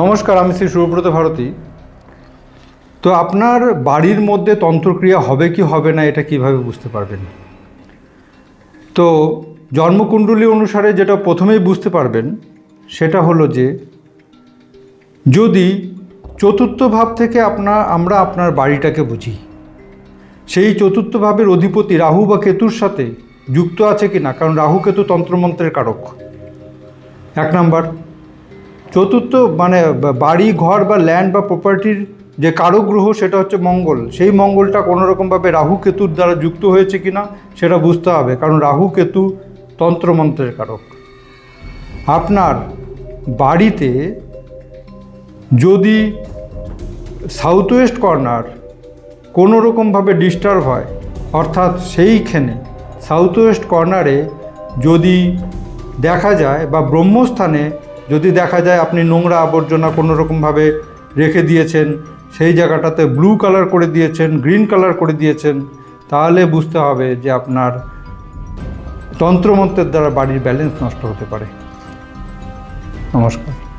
নমস্কার, আমি শ্রী সুব্রত ভারতী। তো আপনার বাড়ির মধ্যে তন্ত্রক্রিয়া হবে কি হবে না, এটা কীভাবে বুঝতে পারবেন? তো জন্মকুণ্ডলী অনুসারে যেটা প্রথমেই বুঝতে পারবেন, সেটা হলো যে, যদি চতুর্থ ভাব থেকে আপনার, আমরা আপনার বাড়িটাকে বুঝি, সেই চতুর্থ ভাবের অধিপতি রাহু বা কেতুর সাথে যুক্ত আছে কি না কারণ রাহু কেতু তন্ত্রমন্ত্রের কারক। এক নাম্বার। চতুর্থ মানে বাড়ি, ঘর বা ল্যান্ড বা প্রপার্টির যে কারক গ্রহ সেটা হচ্ছে মঙ্গল। সেই মঙ্গলটা কোনো রকমভাবে রাহু কেতুর দ্বারা যুক্ত হয়েছে কি না সেটা বুঝতে হবে। কারণ রাহু কেতু তন্ত্রমন্ত্রের কারক। আপনার বাড়িতে যদি সাউথ ওয়েস্ট কর্নার কোনো রকমভাবে ডিস্টার্ব হয়, অর্থাৎ সেইখানে সাউথ ওয়েস্ট কর্নারে যদি দেখা যায় বা ব্রহ্মস্থানে যদি দেখা যায় আপনি নোংরা আবর্জনা কোনো রকমভাবে রেখে দিয়েছেন, সেই জায়গাটাতে ব্লু কালার করে দিয়েছেন গ্রিন কালার করে দিয়েছেন, তাহলে বুঝতে হবে যে আপনার তন্ত্রমন্ত্রের দ্বারা বাড়ির ব্যালেন্স নষ্ট হতে পারে। নমস্কার।